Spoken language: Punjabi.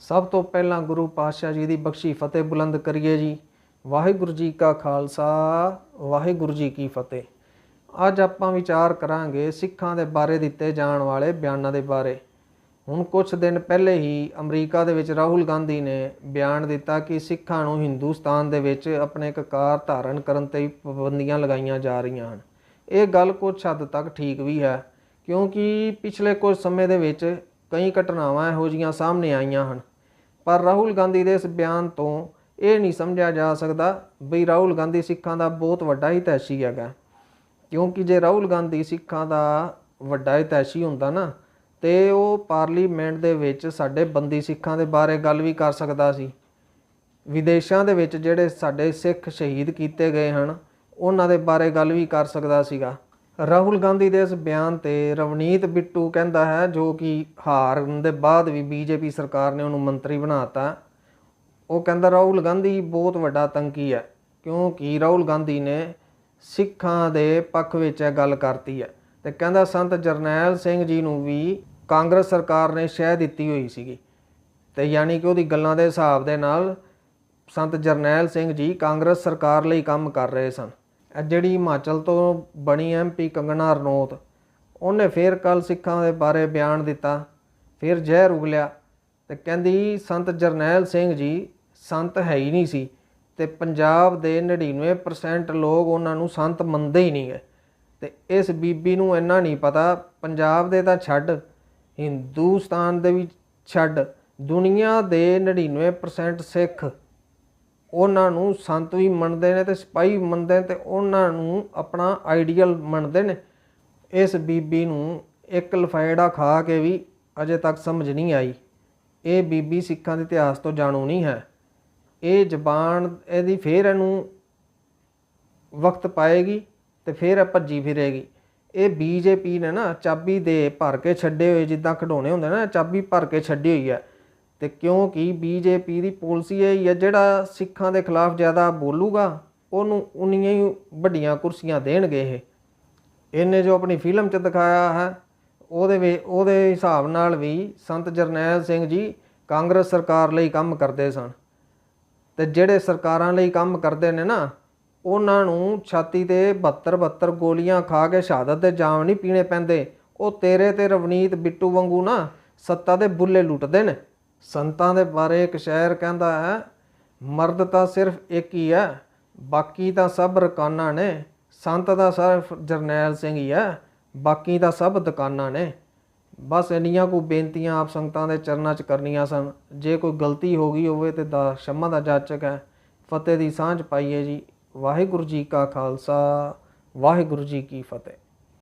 ਸਭ ਤੋਂ ਪਹਿਲਾਂ ਗੁਰੂ ਪਾਤਸ਼ਾਹ ਜੀ ਦੀ ਬਖਸ਼ੀ ਫਤਿਹ ਬੁਲੰਦ ਕਰੀਏ ਜੀ। ਵਾਹਿਗੁਰੂ ਜੀ ਕਾ ਖਾਲਸਾ, ਵਾਹਿਗੁਰੂ ਜੀ ਕੀ ਫਤਿਹ। ਅੱਜ ਆਪਾਂ ਵਿਚਾਰ ਕਰਾਂਗੇ ਸਿੱਖਾਂ ਦੇ ਬਾਰੇ, ਦਿੱਤੇ ਜਾਣ ਵਾਲੇ ਬਿਆਨਾਂ ਦੇ ਬਾਰੇ। ਹੁਣ ਕੁਝ ਦਿਨ ਪਹਿਲੇ ਹੀ ਅਮਰੀਕਾ ਦੇ ਵਿੱਚ ਰਾਹੁਲ ਗਾਂਧੀ ਨੇ ਬਿਆਨ ਦਿੱਤਾ ਕਿ ਸਿੱਖਾਂ ਨੂੰ ਹਿੰਦੁਸਤਾਨ ਦੇ ਵਿੱਚ ਆਪਣੇ ਕਕਾਰ ਧਾਰਨ ਕਰਨ ਤੇ ਪਾਬੰਦੀਆਂ ਲਗਾਈਆਂ ਜਾ ਰਹੀਆਂ ਹਨ। ਇਹ ਗੱਲ ਕੁਝ ਹੱਦ ਤੱਕ ਠੀਕ ਵੀ ਹੈ, ਕਿਉਂਕਿ ਪਿਛਲੇ ਕੁਝ ਸਮੇਂ ਦੇ ਵਿੱਚ ਕਈ ਘਟਨਾਵਾਂ ਇਹੋ ਜਿਹੀਆਂ ਸਾਹਮਣੇ ਆਈਆਂ ਹਨ। ਪਰ ਰਾਹੁਲ ਗਾਂਧੀ ਦੇ ਇਸ ਬਿਆਨ ਤੋਂ ਇਹ ਨਹੀਂ ਸਮਝਿਆ ਜਾ ਸਕਦਾ ਵੀ ਰਾਹੁਲ ਗਾਂਧੀ ਸਿੱਖਾਂ ਦਾ ਬਹੁਤ ਵੱਡਾ ਹਿਤੈਸ਼ੀ ਹੈਗਾ। ਕਿਉਂਕਿ ਜੇ ਰਾਹੁਲ ਗਾਂਧੀ ਸਿੱਖਾਂ ਦਾ ਵੱਡਾ ਹਿਤੈਸ਼ੀ ਹੁੰਦਾ ਨਾ, ਤੇ ਉਹ ਪਾਰਲੀਮੈਂਟ ਦੇ ਵਿੱਚ ਸਾਡੇ ਬੰਦੀ ਸਿੱਖਾਂ ਦੇ ਬਾਰੇ ਗੱਲ ਵੀ ਕਰ ਸਕਦਾ ਸੀ। ਵਿਦੇਸ਼ਾਂ ਦੇ ਵਿੱਚ ਜਿਹੜੇ ਸਾਡੇ ਸਿੱਖ ਸ਼ਹੀਦ ਕੀਤੇ ਗਏ ਹਨ, ਉਹਨਾਂ ਦੇ ਬਾਰੇ ਗੱਲ ਵੀ ਕਰ ਸਕਦਾ ਸੀਗਾ। ਰਾਹੁਲ ਗਾਂਧੀ ਦੇ ਇਸ ਬਿਆਨ ਤੇ ਰਵਨੀਤ ਬਿੱਟੂ ਕਹਿੰਦਾ ਹੈ, ਜੋ ਕਿ ਹਾਰਨ ਦੇ ਬਾਅਦ ਵੀ ਬੀਜੇਪੀ ਸਰਕਾਰ ਨੇ ਉਹਨੂੰ ਮੰਤਰੀ ਬਣਾਤਾ। ਉਹ ਕਹਿੰਦਾ, ਰਾਹੁਲ ਗਾਂਧੀ ਬਹੁਤ ਵੱਡਾ ਤੰਕੀ ਹੈ, ਕਿਉਂਕਿ ਰਾਹੁਲ ਗਾਂਧੀ ਨੇ ਸਿੱਖਾਂ ਦੇ ਪੱਖ ਵਿੱਚ ਇਹ ਗੱਲ ਕਰਤੀ ਹੈ। ਤੇ ਕਹਿੰਦਾ, ਸੰਤ ਜਰਨੈਲ ਸਿੰਘ ਜੀ ਨੂੰ ਵੀ ਕਾਂਗਰਸ ਸਰਕਾਰ ਨੇ ਸ਼ਹਿ ਦਿੱਤੀ ਹੋਈ ਸੀਗੀ। ਤੇ ਯਾਨੀ ਕਿ ਉਹਦੀ ਗੱਲਾਂ ਦੇ ਹਿਸਾਬ ਦੇ ਨਾਲ ਸੰਤ ਜਰਨੈਲ ਸਿੰਘ ਜੀ ਕਾਂਗਰਸ ਸਰਕਾਰ ਲਈ ਕੰਮ ਕਰ ਰਹੇ ਸਨ। ਇਹ ਜਿਹੜੀ ਹਿਮਾਚਲ ਤੋਂ ਬਣੀ ਐਮਪੀ ਕੰਗਣਾ ਰਣੌਤ ਉਹਨੇ ਫੇਰ ਕੱਲ ਸਿੱਖਾਂ ਦੇ ਬਾਰੇ ਬਿਆਨ ਦਿੱਤਾ, ਫਿਰ ਜ਼ਹਿਰ ਉਗਲਿਆ ਤੇ ਕਹਿੰਦੀ ਸੰਤ ਜਰਨੈਲ ਸਿੰਘ ਜੀ ਸੰਤ ਹੈ ਹੀ ਨਹੀਂ ਸੀ ਤੇ ਪੰਜਾਬ ਦੇ 99% ਲੋਕ ਉਹਨਾਂ ਨੂੰ ਸੰਤ ਮੰਨਦੇ ਹੀ ਨਹੀਂ ਹੈ ਤੇ ਇਸ ਬੀਬੀ ਨੂੰ ਇੰਨਾ ਨਹੀਂ ਪਤਾ, ਪੰਜਾਬ ਦੇ ਤਾਂ ਛੱਡ, ਹਿੰਦੂਸਤਾਨ ਦੇ ਵੀ ਛੱਡ, ਦੁਨੀਆ ਦੇ 99% ਸਿੱਖ। ਉਹਨਾਂ ਨੂੰ ਸੰਤ ਵੀ ਮੰਨਦੇ ਨੇ ਤੇ ਸਿਪਾਹੀ ਮੰਨਦੇ ਨੇ ਤੇ ਉਹਨਾਂ ਨੂੰ ਆਪਣਾ ਆਈਡੀਅਲ ਮੰਨਦੇ ਨੇ। ਇਸ ਬੀਬੀ ਨੂੰ ਇੱਕ ਲਫਾਇੜਾ ਖਾ ਕੇ ਵੀ ਅਜੇ ਤੱਕ ਸਮਝ ਨਹੀਂ ਆਈ। ਇਹ ਬੀਬੀ ਸਿੱਖਾਂ ਦੇ ਇਤਿਹਾਸ ਤੋਂ ਜਾਣੂ ਨਹੀਂ ਹੈ। ਇਹ ਜ਼ਬਾਨ ਇਹਦੀ ਫੇਰ ਇਹਨੂੰ ਵਕਤ ਪਾਏਗੀ ਤੇ ਫਿਰ ਇਹ ਭੱਜੀ ਫਿਰੇਗੀ। ਇਹ ਬੀਜੇਪੀ ਨੇ ਨਾ ਚਾਬੀ ਦੇ ਭਰ ਕੇ ਛੱਡੇ ਹੋਏ ਜਿੱਦਾਂ ਖਿਡੌਣੇ ਹੁੰਦੇ ਨਾ, ਚਾਬੀ ਭਰ ਕੇ ਛੱਡੀ ਹੋਈ ਹੈ। ਤੇ ਕਿਉਂਕਿ ਬੀਜੇਪੀ ਦੀ ਪਾਲਿਸੀ ਇਹ ਹੀ ਹੈ ਜਿਹੜਾ ਸਿੱਖਾਂ ਦੇ ਖਿਲਾਫ ਜ਼ਿਆਦਾ ਬੋਲੂਗਾ, ਉਹਨੂੰ ਉਨੀਆਂ ਹੀ ਵੱਡੀਆਂ ਕੁਰਸੀਆਂ ਦੇਣਗੇ ਇਹ। ਇਹਨੇ ਜੋ ਆਪਣੀ ਫਿਲਮ 'ਚ ਦਿਖਾਇਆ ਹੈ, ਉਹਦੇ ਵਿੱਚ ਉਹਦੇ ਹਿਸਾਬ ਨਾਲ ਵੀ ਸੰਤ ਜਰਨੈਲ ਸਿੰਘ ਜੀ ਕਾਂਗਰਸ ਸਰਕਾਰ ਲਈ ਕੰਮ ਕਰਦੇ ਸਨ। ਤੇ ਜਿਹੜੇ ਸਰਕਾਰਾਂ ਲਈ ਕੰਮ ਕਰਦੇ ਨੇ ਨਾ, ਉਹਨਾਂ ਨੂੰ ਛਾਤੀ ਤੇ 72 72 ਗੋਲੀਆਂ ਖਾ ਕੇ ਸ਼ਹਾਦਤ ਦੇ ਜਾਮ ਨਹੀਂ ਪੀਣੇ ਪੈਂਦੇ। ਉਹ ਤੇਰੇ ਤੇ ਰਵਨੀਤ ਬਿੱਟੂ ਵਾਂਗੂ ਨਾ ਸੱਤਾ ਦੇ ਬੁੱਲੇ ਲੁੱਟਦੇ ਨੇ। ਸੰਤਾਂ ਦੇ ਬਾਰੇ ਇੱਕ ਸ਼ਾਇਰ ਕਹਿੰਦਾ ਹੈ, ਮਰਦ ਤਾਂ ਸਿਰਫ ਇੱਕ ਹੀ ਹੈ, ਬਾਕੀ ਤਾਂ ਸਭ ਰਕਾਨਾ ਨੇ। ਸੰਤ ਦਾ ਸਿਰਫ ਜਰਨੈਲ ਸਿੰਘ ਹੀ ਹੈ, ਬਾਕੀ ਤਾਂ ਸਭ ਦੁਕਾਨਾਂ ਨੇ। ਬਸ ਇੰਨੀਆਂ ਕੋ ਬੇਨਤੀਆਂ ਆਪ ਸੰਗਤਾਂ ਦੇ ਚਰਨਾਂ 'ਚ ਕਰਨੀਆਂ ਸਨ। ਜੇ ਕੋਈ ਗਲਤੀ ਹੋ ਗਈ ਹੋਵੇ ਤੇ ਦਾ ਸ਼ਮਾ ਦਾ ਜਾਚਕ ਹੈ। ਫਤਿਹ ਦੀ ਸਾਂਝ ਪਾਈਏ ਜੀ। ਵਾਹਿਗੁਰੂ ਜੀ ਕਾ ਖਾਲਸਾ, ਵਾਹਿਗੁਰੂ ਜੀ ਕੀ ਫਤਿਹ।